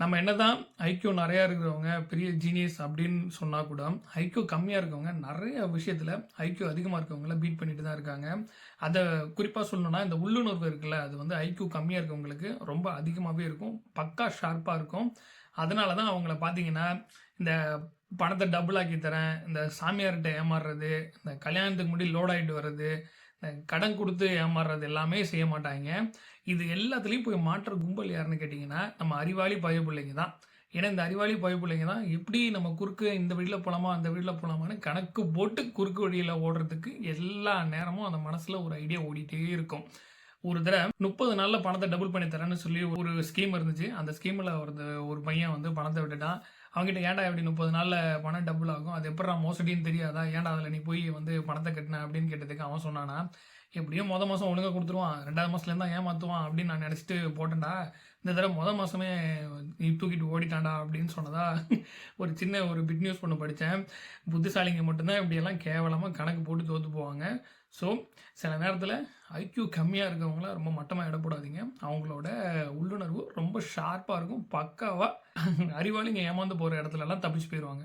நம்ம என்னதான் ஐக்கியூ நிறையா இருக்கிறவங்க பெரிய ஜீனியஸ் அப்படின்னு சொன்னால் கூட ஐக்கியூ கம்மியாக இருக்கவங்க நிறைய விஷயத்தில் ஐக்கியூ அதிகமாக இருக்கவங்கள பீட் பண்ணிட்டு தான் இருக்காங்க. அதை குறிப்பாக சொல்லணும்னா இந்த உள்ளுணர்வு இருக்குல்ல அது வந்து ஐக்கியூ கம்மியாக இருக்கவங்களுக்கு ரொம்ப அதிகமாகவே இருக்கும் பக்கா ஷார்ப்பாக இருக்கும். அதனால தான் அவங்கள பார்த்தீங்கன்னா இந்த பணத்தை டபுள் ஆக்கி தரேன் இந்த சாமியார்கிட்ட ஏமாறுறது இந்த கல்யாணத்துக்கு முன்னாடி லோட் ஆகிட்டு வர்றது கடன் கொடுத்து ஏமாறுறது எல்லாமே செய்ய மாட்டாங்க. இது எல்லாத்துலேயும் போய் மாற்ற கும்பல் யாருன்னு கேட்டிங்கன்னா நம்ம அறிவாளி பய பிள்ளைங்க தான். ஏன்னா இந்த அறிவாளி பய பிள்ளைங்க தான் எப்படி நம்ம குறுக்கு இந்த வீட்டில் போகலாமா அந்த வீட்டில் போகலாமான்னு கணக்கு போட்டு குறுக்கு வழியில் ஓடுறதுக்கு எல்லா நேரமும் அந்த மனசில் ஒரு ஐடியா ஓடிட்டே இருக்கும். ஒரு தடவை முப்பது நாளில் பணத்தை டபுள் பண்ணி தரேன்னு சொல்லி ஒரு ஸ்கீம் இருந்துச்சு. அந்த ஸ்கீமில் ஒரு ஒரு பையன் வந்து பணத்தை விட்டுட்டான். அவங்ககிட்ட ஏன்டா எப்படி முப்பது நாளில் பணம் டபுள் ஆகும்? அது எப்படா மோசடின்னு தெரியாதா? ஏன்டா அதில் நீ போய் வந்து பணத்தை கட்டின அப்படின்னு கேட்டதுக்கு அவன் சொன்னானா எப்படியும் மொதல் மாதம் ஒழுங்காக கொடுத்துருவான். ரெண்டாவது மாதத்துலேருந்து தான் ஏமாற்றுவான் அப்படின்னு நான் நினச்சிட்டு போட்டேன்டா. இந்த தடவை மொதல் மாதமே நீ தூக்கிட்டு ஓடிட்டான்டா அப்படின்னு சொன்னதா ஒரு சின்ன ஒரு பிட் நியூஸ் ஒன்று படித்தேன் புத்திசாலிங்க மட்டும்தான் இப்படியெல்லாம் கேவலமாக கணக்கு போட்டு தோற்று போவாங்க. ஸோ சில நேரத்தில் ஐக்யூ கம்மியாக இருக்கவங்கள ரொம்ப மட்டமாக இடப்படாதீங்க அவங்களோட உள்ளுணர்வு ரொம்ப ரொம்ப ஷார்ப்பாக இருக்கும். பக்காவாக அறிவாளிங்க ஏமாந்து போகிற இடத்துலலாம் தப்பிச்சு போயிடுவாங்க